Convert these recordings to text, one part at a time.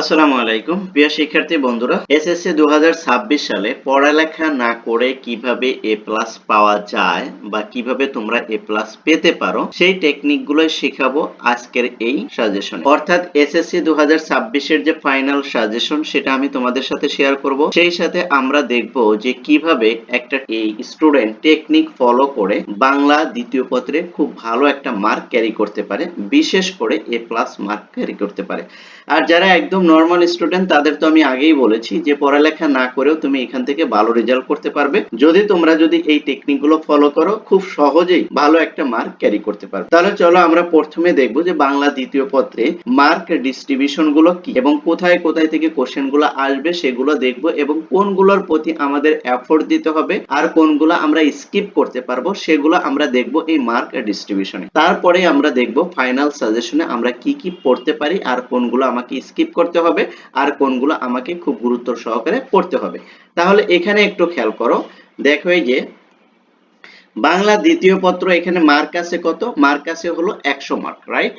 আসসালামু আলাইকুম। প্রিয় শিক্ষার্থী বন্ধুরা, এসএসসি দু সালে পড়ালেখা না করে কীভাবে এ প্লাস পাওয়া যায় বা কীভাবে তোমরা এ প্লাস পেতে পারো, সেই টেকনিক গুলোই শেখাবো আজকের এই সাজেশন অর্থাৎ এসএসসি দু এর যে ফাইনাল সাজেশন সেটা আমি তোমাদের সাথে শেয়ার করব। সেই সাথে আমরা দেখব যে কীভাবে একটা এই স্টুডেন্ট টেকনিক ফলো করে বাংলা দ্বিতীয় পত্রে খুব ভালো একটা মার্ক ক্যারি করতে পারে, বিশেষ করে এ প্লাস মার্ক ক্যারি করতে পারে। আর যারা একদম নর্মাল স্টুডেন্ট তাদের তো আমি আগেই বলেছি যে পড়ালেখা না করেও তুমি এখান থেকে ভালো রেজাল্ট করতে পারবে। যদি তোমরা যদি এই টেকনিকগুলো ফলো করো, খুব সহজেই ভালো একটা মার্ক ক্যারি করতে পারবে। তাহলে চলো আমরা প্রথমে দেখব যে বাংলা দ্বিতীয় পত্রে মার্ক ডিস্ট্রিবিউশনগুলো কি এবং কোথায় কোথায় থেকে কোশ্চেনগুলো আসবে সেগুলো দেখব এবং কোনগুলোর প্রতি আমাদের এফোর্ট দিতে হবে আর কোনগুলো আমরা স্কিপ করতে পারব সেগুলো আমরা দেখব এই মার্ক ডিস্ট্রিবিউশনে তারপরে আমরা দেখব ফাইনাল সাজেশনে আমরা কি কি পড়তে পারি আর কোনগুলো আমাকে স্কিপ করতে হবে আর কোনগুলো আমাকে খুব গুরুত্ব সহকারে পড়তে হবে। তাহলে এখানে একটু খেয়াল করো। দেখো এই যে, বাংলা দ্বিতীয় পত্র এখানে মার্ক আছে কত? মার্ক আছে হলো একশো মার্ক রাইট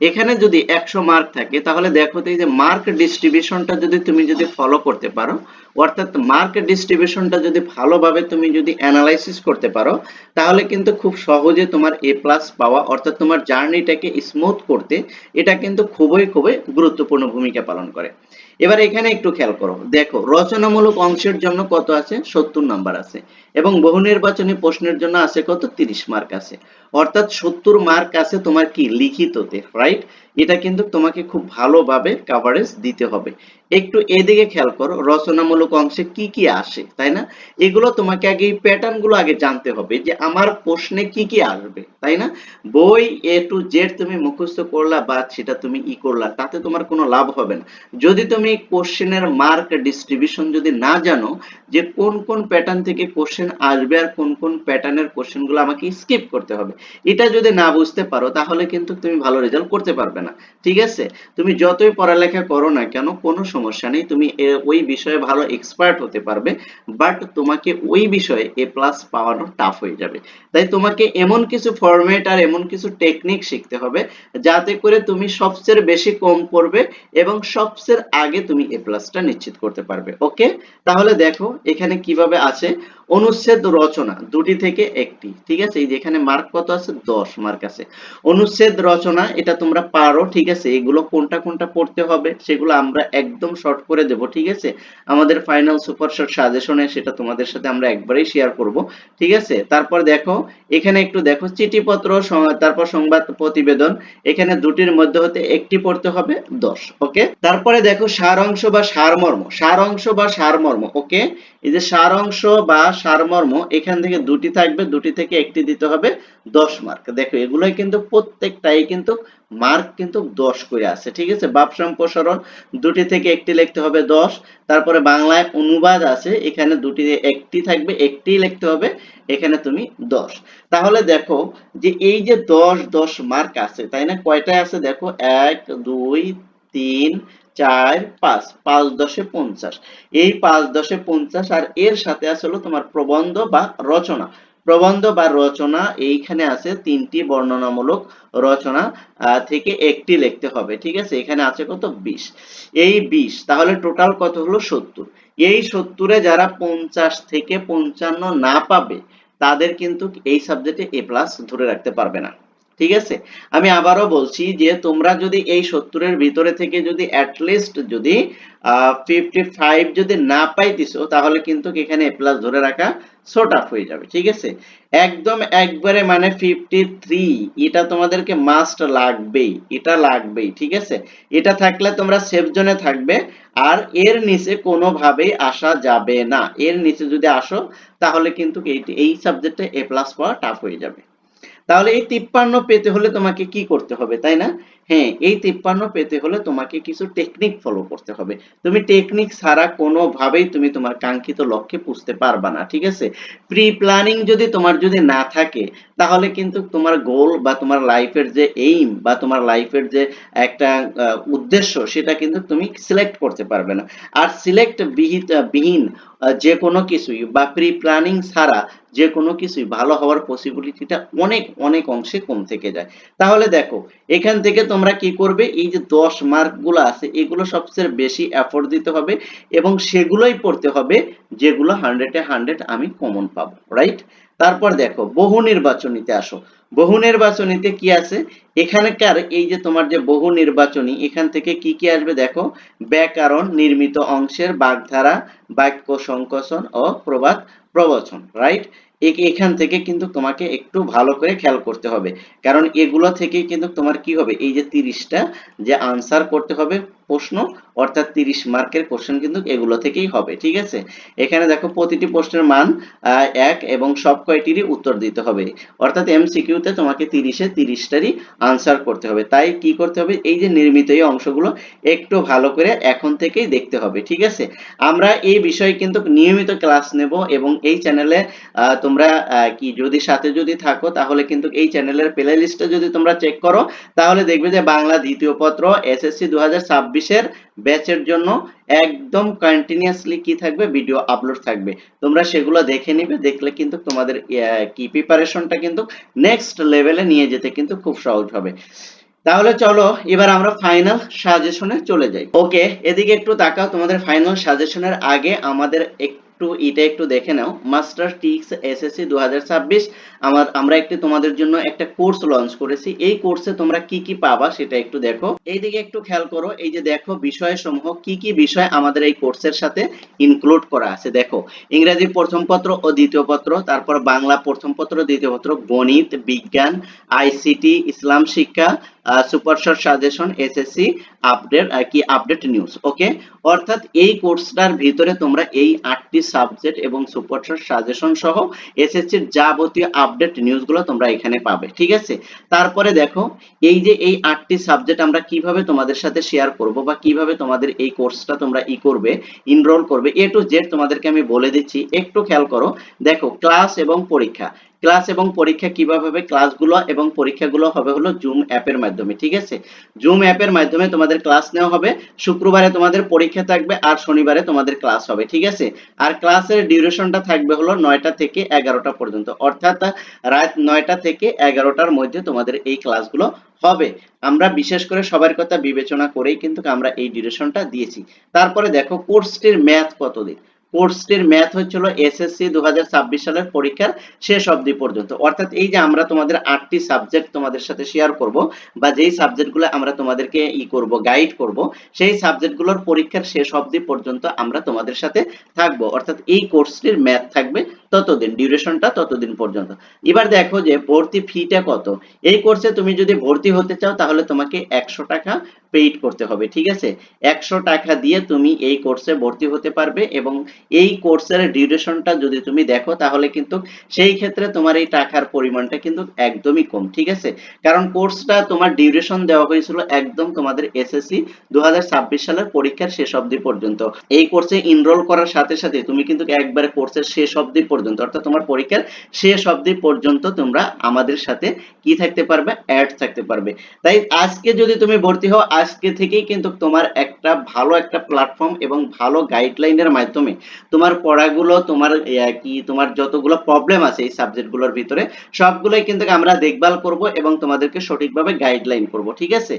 এখানে যদি একশো মার্ক থাকে, তাহলে দেখো তো এই যে মার্ক ডিস্ট্রিবিউশনটা যদি তুমি যদি ফলো করতে পারো, অর্থাৎ মার্ক ডিস্ট্রিবিউশনটা যদি ভালোভাবে তুমি যদি অ্যানালাইসিস করতে পারো, তাহলে কিন্তু খুব সহজে তোমার এ প্লাস পাওয়া, অর্থাৎ তোমার জার্নিটাকে স্মুথ করতে এটা কিন্তু খুবই খুবই গুরুত্বপূর্ণ ভূমিকা পালন করে। এবার এখানে একটু খেয়াল করো। দেখো, রচনামূলক অংশের জন্য কত আছে? সত্তর নাম্বার আছে। এবং বহু নির্বাচনী প্রশ্নের জন্য আছে কত? তিরিশ মার্ক আছে। অর্থাৎ সত্তর মার্ক আছে তোমার কি? লিখিততে রাইট এটা কিন্তু তোমাকে খুব ভালোভাবে কাভারেজ দিতে হবে। একটু এদিকে খেয়াল করো, রচনামূলক অংশে কি কি আসে, তাই না? এগুলো তোমাকে আগে এই প্যাটার্নগুলো আগে জানতে হবে যে আমার প্রশ্নে কি কি আসবে, তাই না? বই এ টু জেড তুমি মুখস্থ করলা বা সেটা তুমি ই করলা, তাতে তোমার কোনো লাভ হবে না। যদি তুমি কোশ্চেনের মার্ক ডিস্ট্রিবিউশন যদি না জানো যে কোন কোন প্যাটার্ন থেকে কোশ্চেন আসবে আর কোন কোন প্যাটার্নের কোশ্চেনগুলো আমাকে স্কিপ করতে হবে। এটা যদি না বুঝতে পারো, তাহলে কিন্তু তুমি ভালো রেজাল্ট করতে পারবে না। ঠিক আছে? তুমি যতই পড়ালেখা করো না কেন, কোনো সমস্যা নেই। তুমি ওই বিষয়ে ভালো এক্সপার্ট হতে পারবে বাট তোমাকে ওই বিষয়ে এ প্লাস পাওয়ানো টাফ হয়ে যাবে। তাই তোমাকে এমন কিছু ফরম্যাট আর এমন কিছু টেকনিক শিখতে হবে, যাতে করে তুমি সবচেয়ে বেশি কম পড়বে এবং সবচেয়ে আগে তুমি এ প্লাসটা নিশ্চিত করতে পারবে। ওকে তাহলে দেখো, এখানে কীভাবে আছে। অনুচ্ছেদ রচনা, দুটি থেকে একটি, ঠিক আছে? এই যে এখানে মার্ক কত আছে? দশ মার্ক আছে। অনুচ্ছেদ রচনা, এটা তোমরা পারো, ঠিক আছে? এগুলো কোনটা কোনটা পড়তে হবে, সেগুলো আমরা একদম শর্ট করে দেব, ঠিক আছে? আমাদের ফাইনাল সুপার শর্ট সাজেশনে সেটা তোমাদের সাথে আমরা একবারেই শেয়ার করব, ঠিক আছে? তারপর দেখো, এখানে একটু দেখো, চিঠিপত্র তারপর সংবাদ প্রতিবেদন, এখানে দুটির মধ্যে হতে একটি পড়তে হবে, দশ ওকে তারপরে দেখো, সারাংশ বা সারমর্ম, সারাংশ বা সারমর্ম ওকে এই যে সারাংশ বা সারমর্ম, এখান থেকে দুটি থাকবে, দুটি থেকে একটি দিতে হবে দশ মার্ক দেখো, এগুলোই কিন্তু প্রত্যেকটাই কিন্তু মার্ক কিন্তু দশ করে আছে, ঠিক আছে? বাপ সম্প্রসারণ, দুটি থেকে একটি লিখতে হবে দশ, তারপরে বাংলায় অনুবাদ আছে, এখানে দুটি, একটি থাকবে, একটি লিখতে হবে, এখানে তুমি দশ। তাহলে দেখো যে এই যে দশ দশ মার্ক আছে, তাই না? কয়টায় আছে? দেখো, এক, দুই, তিন চার পাঁচ পাঁচ দশে পঞ্চাশ। এই পাঁচ দশে পঞ্চাশ আর এর সাথে আছে তোমার প্রবন্ধ বা রচনা। প্রবন্ধ বা রচনা এইখানে আছে তিনটি বর্ণনামূলক রচনা থেকে একটি লিখতে হবে, ঠিক আছে? এখানে আছে কত? বিশ। এই বিশ, তাহলে টোটাল কত হলো? সত্তর। এই সত্তরে যারা পঞ্চাশ থেকে পঞ্চান্ন না পাবে, তাদের কিন্তু এই সাবজেক্টে এ প্লাস ধরে রাখতে পারবে না। ঠিক আছে? আমি আবারও বলছি যে তোমরা যদি এই সত্তরের ভিতরে থেকে যদি অ্যাটলিস্ট যদি ফিফটি ফাইভ যদি না পাইতেছো, তাহলে কিন্তু এখানে এ প্লাস ধরে রাখা সো টাফ হয়ে যাবে, ঠিক আছে? একদম একবারে মানে ফিফটি থ্রি এটা তোমাদেরকে মাস্ট লাগবেই, এটা লাগবেই, ঠিক আছে? এটা থাকলে তোমরা সেফ জোনে থাকবে, আর এর নিচে কোনোভাবেই আসা যাবে না। এর নিচে যদি আসো, তাহলে কিন্তু এই সাবজেক্টে এ প্লাস পাওয়া টাফ হয়ে যাবে। তাহলে এই তিপ্পান্ন পেতে হলে তোমাকে কি করতে হবে, তাই না? হ্যাঁ এই তিপ্পান্ন পেতে হলে তোমাকে কিছু টেকনিক ফলো করতে হবে। তুমি টেকনিক ছাড়া কোনোভাবেই তুমি তোমার কাঙ্ক্ষিত লক্ষ্যে পুষতে পারবা না, ঠিক আছে? প্রি প্ল্যানিং যদি তোমার যদি না থাকে তাহলে কিন্তু তোমার গোল বা তোমার লাইফের যে এইম বা তোমার লাইফের যে একটা উদ্দেশ্য সেটা কিন্তু তুমি সিলেক্ট করতে পারবে না। আর সিলেক্ট বিহিত, বিহীন যে কোনো কিছুই বা প্রি প্ল্যানিং ছাড়া যে কোনো কিছুই ভালো হওয়ার পসিবিলিটিটা অনেক অনেক অংশে কম থেকে যায়। তাহলে দেখো, এখান থেকে তোমরা কি করবে? এই যে দশ মার্কগুলো আছে, এগুলো সবচেয়ে বেশি এফোর্ট দিতে হবে এবং সেগুলোই পড়তে হবে যেগুলো হান্ড্রেডে হান্ড্রেড আমি কমন পাবো রাইট তারপর দেখো, বহু নির্বাচনীতে আসো। বহু নির্বাচনীতে কি আছে? এখানকার এই যে তোমার যে বহু নির্বাচনী, এখান থেকে কি কি আসবে দেখো? ব্যাকরণ, নির্মিত অংশের বাগধারা, বাক্য সংকোচন ও প্রবাদ প্রবচন রাইট এখান থেকে কিন্তু তোমাকে একটু ভালো করে খেয়াল করতে হবে। কারণ এগুলো থেকে কিন্তু তোমার কি হবে? এই যে তিরিশটা যে আনসার করতে হবে প্রশ্ন, অর্থাৎ তিরিশ মার্কের কোশ্চেন কিন্তু এগুলো থেকেই হবে, ঠিক আছে? এখানে দেখো প্রতিটি প্রশ্নের মান এক এবং সব কয়টিরই উত্তর দিতে হবে। অর্থাৎ এমসিকিউতে তোমাকে তিরিশে তিরিশটারই আনসার করতে হবে। তাই কি করতে হবে? এই যে নির্মিত এই অংশগুলো একটু ভালো করে এখন থেকেই দেখতে হবে, ঠিক আছে? আমরা এই বিষয়ে কিন্তু নিয়মিত ক্লাস নেব এবং এই চ্যানেলে তোমরা কি যদি সাথে যদি থাকো, তাহলে কিন্তু এই চ্যানেলের প্লে লিস্টে যদি তোমরা চেক করো, তাহলে দেখবে যে বাংলা দ্বিতীয় পত্র এসএসসি দু হাজার ছাব্বিশ ছাব্বিশের ব্যাচের জন্য একদম কন্টিনিউয়াসলি কি থাকবে? ভিডিও আপলোড থাকবে। তোমরা সেগুলো দেখে নিবে, দেখলে কিন্তু তোমাদের কি প্রিপারেশনটা কিন্তু নেক্সট লেভেলে নিয়ে যেতে কিন্তু খুব সহজ হবে। তাহলে চলো, এবার আমরা ফাইনাল সাজেশনে চলে যাই। ওকে এদিকে একটু তাকাও, তোমাদের ফাইনাল সাজেশনের আগে আমাদের একটু এটা একটু দেখে নাও। মাস্টার টিক্স এসএসসি 2026 আমার, আমরা একটি তোমাদের জন্য একটা কোর্স লঞ্চ করেছি। এই কোর্সে তোমরা কি কি পাবা সেটা একটু দেখো। এইদিকে একটু খেয়াল করো, এই যে দেখো বিষয়সমূহ, কি কি বিষয় আমাদের এই কোর্সের সাথে ইনক্লুড করা আছে। দেখো, ইংরেজি প্রথম পত্র ও দ্বিতীয় পত্র, তারপর বাংলা প্রথম পত্র, দ্বিতীয় পত্র, গণিত, বিজ্ঞান আইসিটি ইসলাম শিক্ষা সুপার সাজেশন এসএসসি আপডেট কি আপডেট নিউজ ওকে অর্থাৎ এই কোর্সটার ভিতরে তোমরা এই আটটি সাবজেক্ট এবং সুপার সাজেশন সহ এসএসসির যাবতীয় আপডেট নিউজগুলো তোমরা এখানে পাবে, ঠিক আছে? তারপরে দেখো, এই যে এই আটটি সাবজেক্ট আমরা কীভাবে তোমাদের সাথে শেয়ার করব বা কীভাবে তোমাদের এই কোর্সটা তোমরা ই করবে ইনরোল করবে এ টু জেড তোমাদেরকে আমি বলে দিচ্ছি, একটু খেয়াল করো। দেখো ক্লাস এবং পরীক্ষা ক্লাস এবং পরীক্ষা কীভাবে হবে, ক্লাসগুলো এবং পরীক্ষাগুলো হবে হলো জুম অ্যাপের মাধ্যমে, ঠিক আছে? জুম অ্যাপের মাধ্যমে তোমাদের ক্লাস নেওয়া হবে, শুক্রবারে তোমাদের পরীক্ষা থাকবে আর শনিবারে তোমাদের ক্লাস হবে, ঠিক আছে? আর ক্লাসের ডিউরেশনটা থাকবে হলো নয়টা থেকে এগারোটা পর্যন্ত, অর্থাৎ রাত নয়টা থেকে এগারোটার মধ্যে তোমাদের এই ক্লাসগুলো হবে। আমরা বিশেষ করে সবার কথা বিবেচনা করেই কিন্তু আমরা এই ডিউরেশনটা দিয়েছি। তারপরে দেখো, কোর্সটির ম্যাথ কতদিন? কোর্সটির ম্যাথ হচ্ছিল এসএসসি দু সালের পরীক্ষার শেষ অবধি পর্যন্ত। অর্থাৎ এই যে আমরা তোমাদের আটটি সাবজেক্ট তোমাদের সাথে শেয়ার করব বা যেই সাবজেক্টগুলো আমরা তোমাদেরকে ই করব গাইড করব, সেই সাবজেক্টগুলোর পরীক্ষার শেষ অবধি পর্যন্ত আমরা তোমাদের সাথে থাকব। অর্থাৎ এই কোর্সটির ম্যাথ থাকবে ততদিন ডিউরেশনটা ততদিন পর্যন্ত। এবার দেখো যে ভর্তি ফিটা কত। এই কোর্সে তুমি যদি ভর্তি হতে চাও, তাহলে তোমাকে একশো টাকা পেইড করতে হবে, ঠিক আছে? একশো টাকা দিয়ে তুমি এই কোর্সে ভর্তি হতে পারবে এবং এই কোর্সের ডিউরেশনটা যদি তুমি দেখো, তাহলে কিন্তু সেই ক্ষেত্রে তোমার এই টাকার পরিমাণটা কিন্তু একদমই কম, ঠিক আছে? কারণ কোর্সটা তোমার ডিউরেশন দেওয়া হয়েছিল একদম তোমাদের এসএসসি দু হাজার ছাব্বিশ সালের পরীক্ষার শেষ অবধি পর্যন্ত। এই কোর্সে ইনরোল করার সাথে সাথে তুমি কিন্তু একবারে কোর্সের শেষ অবধি পর্যন্ত, অর্থাৎ তোমার পরীক্ষার শেষ অবধি পর্যন্ত তোমরা আমাদের সাথে কি থাকতে পারবে? অ্যাড থাকতে পারবে। তাই আজকে যদি তুমি ভর্তি হও, আজকে থেকেই কিন্তু তোমার একটা ভালো একটা প্ল্যাটফর্ম এবং ভালো গাইডলাইনের মাধ্যমে তোমার পড়াগুলো, তোমার কি, তোমার যতগুলো প্রবলেম আছে এই সাবজেক্টগুলোর ভিতরে, সবগুলোই কিন্তু আমরা দেখভাল করব এবং তোমাদেরকে সঠিকভাবে গাইডলাইন করব, ঠিক আছে?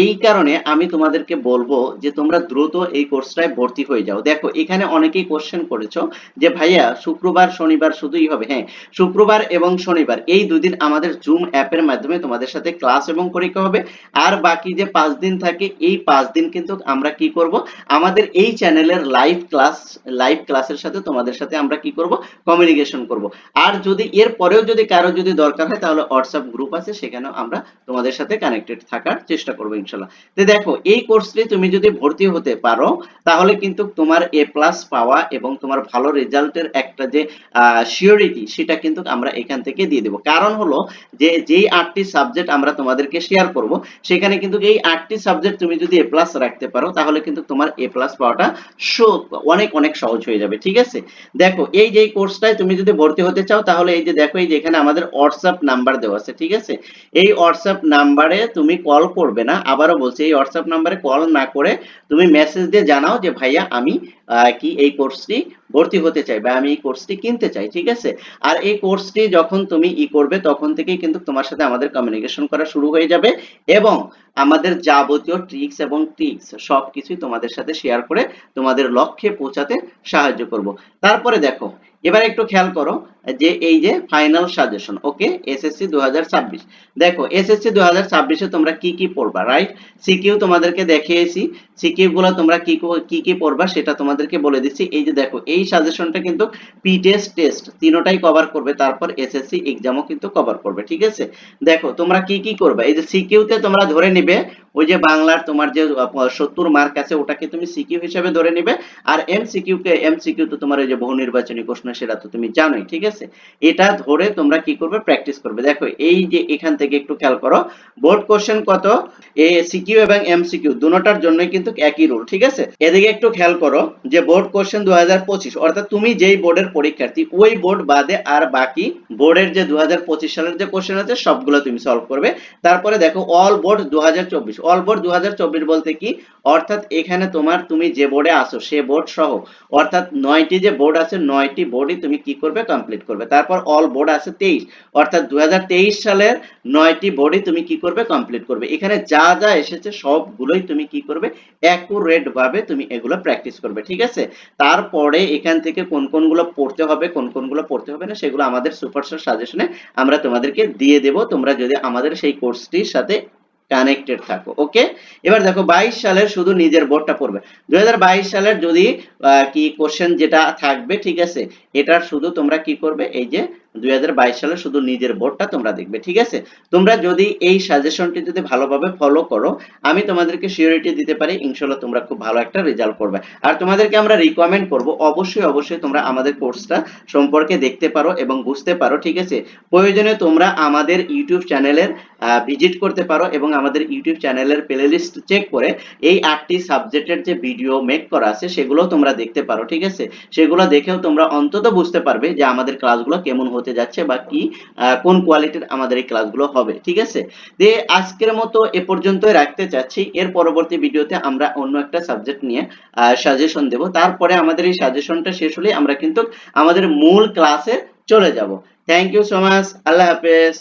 এই কারণে আমি তোমাদেরকে বলব যে তোমরা দ্রুত এই কোর্সটায় ভর্তি হয়ে যাও। দেখো, এখানে অনেকেই কোশ্চেন করেছ যে, ভাইয়া, শুক্রবার শনিবার শুধুই হবে হ্যাঁ শুক্রবার এবং শনিবার। এই দুদিন আমাদের জুম অ্যাপের মাধ্যমে তোমাদের সাথে ক্লাস এবং পরীক্ষা হবে। আর বাকি যে পাঁচ দিন থাকে, এই পাঁচ দিন কিন্তু আমরা কি করব? আমাদের এই চ্যানেলের লাইভ ক্লাস লাইভ ক্লাসের সাথে তোমাদের সাথে আমরা কি করব? কমিউনিকেশন করব। আর যদি এর পরেও যদি কারও যদি দরকার হয়, তাহলে হোয়াটসঅ্যাপ গ্রুপ আছে, সেখানেও আমরা তোমাদের সাথে কানেক্টেড থাকার চেষ্টা করব ইনশাল্লাহ। দেখো, এই কোর্সটি তুমি যদি ভর্তি হতে পারো, তাহলে কিন্তু তোমার এ প্লাস পাওয়া এবং তোমার ভালো রেজাল্টের একটা যে শিওরিটি সেটা কিন্তু আমরা এখান থেকে দিয়ে দেব। কারণ হলো যে, যেই আটটি সাবজেক্ট আমরা তোমাদেরকে শেয়ার করব, সেখানে কিন্তু এই আটটি সাবজেক্ট তুমি যদি এ প্লাস রাখতে পারো, তাহলে কিন্তু তোমার এ প্লাস পাওয়াটা অনেক অনেক সহজ হয়ে যাবে, ঠিক আছে? দেখো, এই যে কোর্সটায় তুমি যদি ভর্তি হতে চাও, তাহলে এই যে দেখো, এই যে এখানে আমাদের হোয়াটসঅ্যাপ নাম্বার দেওয়া আছে, ঠিক আছে? এই হোয়াটসঅ্যাপ নাম্বারে তুমি কল করবে না, আবারও বলছি, এই হোয়াটসঅ্যাপ নাম্বারে কল না করে তুমি মেসেজ দিয়ে জানাও যে, ভাইয়া, আমি কি এই কোর্সটি ভর্তি হতে চাই বা আমি এই কোর্সটি কিনতে চাই, ঠিক আছে? আর এই কোর্সটি যখন তুমি ই করবে, তখন থেকেই কিন্তু তোমার সাথে আমাদের কমিউনিকেশন করা শুরু হয়ে যাবে এবং আমাদের যাবতীয় ট্রিক্স এবং ট্রিক্স সবকিছুই তোমাদের সাথে শেয়ার করে তোমাদের লক্ষ্যে পৌঁছাতে সাহায্য করব। তারপরে দেখো এবার একটু খেয়াল করো যে এই যে ফাইনাল সাজেশন ওকে এসএসসি 2026 দেখো এসএসসি 2026 এ তোমরা কি কি পড়বা রাইট সিকিউ তোমাদেরকে দেখিয়েছি। সিকিউ গুলো তোমরা কি কি কি পড়বা সেটা তোমাদেরকে বলে দিচ্ছি। এই যে দেখো, এই সাজেশনটা কিন্তু পি টেস্ট টেস্ট তিনোটাই কভার করবে, তারপর এসএসসি এক্সামও কিন্তু কভার করবে, ঠিক আছে? দেখো, তোমরা কি কি করবে? এই যে সিকিউতে তোমরা ধরে নিবে ওই যে বাংলার তোমার যে সত্তর মার্ক আছে, ওটাকে তুমি সিকিউ হিসেবে ধরে নিবে। আর এমসিকিউ কে এমসিকিউ তো তোমার ওই যে বহু নির্বাচনী প্রশ্ন, সেটা তো তুমি জানোই, ঠিক আছে? এটা ধরে তোমরা কি করবে? প্র্যাকটিস করবে। দেখো, এই যে এখান থেকে একটু খেয়াল করো বোর্ড কোশ্চেন কত? এ সিকিউ এবং এমসিকিউ দুটোটার জন্য কিন্তু একই রুল ঠিক আছে? এদিকে একটু খেয়াল করো যে বোর্ড কোশ্চেন 2025 অর্থাৎ তুমি যেই বোর্ডের পরীক্ষার্থী, ওই বোর্ড বাদে আর বাকি বোর্ডের যে 2025 সালের যে কোশ্চেন আছে, সবগুলো তুমি সলভ করবে। তারপরে দেখো অল বোর্ড 2024 অল বোর্ড 2024 বলতে কি? অর্থাৎ এখানে তোমার তুমি যে বোর্ডে আসো সে বোর্ড সহ, অর্থাৎ নয়টি যে বোর্ড আছে, নয়টি বোর্ডই তুমি কি করবে? কমপ্লিট করবে। তারপর অল বোর্ড আছে 23 অর্থাৎ 2023 সালের নয়টি বোর্ডই তুমি কি করবে? কমপ্লিট করবে। এখানে যা যা এসেছে, সবগুলোই তুমি কি করবে? অ্যাকুরেট ভাবে তুমি এগুলো প্র্যাকটিস করবে। ঠিক আছে? তারপরে এখান থেকে কোন কোনগুলো পড়তে হবে, কোন কোনগুলো পড়তে হবে না, সেগুলো আমাদের সুপারস্টার সাজেশনে আমরা তোমাদেরকে দিয়ে দেব। তোমরা যদি আমাদের সেই কোর্সটির সাথে কানেক্টেড থাকো ওকে এবার দেখো 22 সালের শুধু নিজের বোর্ডটা পড়বে। 2022 সালের যদি কি কোশ্চেন যেটা থাকবে, ঠিক আছে? এটার শুধু তোমরা কি করবে? এই যে 2022 সালে শুধু নিজের বোর্ডটা তোমরা দেখবে, ঠিক আছে? তোমরা যদি এই সাজেশনটি যদি ভালোভাবে ফলো করো, আমি তোমাদেরকে সিওরিটি দিতে পারি ইনশাল্লাহ তোমরা খুব ভালো একটা রেজাল্ট করবে। আর তোমাদেরকে আমরা রিকমেন্ড করব, অবশ্যই অবশ্যই তোমরা আমাদের কোর্সটা সম্পর্কে দেখতে পারো এবং বুঝতে পারো, ঠিক আছে? প্রয়োজনে তোমরা আমাদের ইউটিউব চ্যানেলের ভিজিট করতে পারো এবং আমাদের ইউটিউব চ্যানেলের প্লেলিস্ট চেক করে এই আটটি সাবজেক্টের যে ভিডিও মেক করা আছে, সেগুলো তোমরা দেখতে পারো, ঠিক আছে? সেগুলো দেখেও তোমরা অন্তত বুঝতে পারবে যে আমাদের ক্লাসগুলো কেমন হতে যাচ্ছে বা কি কোন কোয়ালিটির আমাদের এই ক্লাসগুলো হবে, ঠিক আছে? যে আজকের মতো এ পর্যন্তই রাখতে চাচ্ছি। এর পরবর্তী ভিডিওতে আমরা অন্য একটা সাবজেক্ট নিয়ে সাজেশন দেব। তারপরে আমাদের এই সাজেশনটা শেষ হলে আমরা কিন্তু আমাদের মূল ক্লাসে চলে যাব। থ্যাংক ইউ সো মাচ আল্লাহ হাফেজ।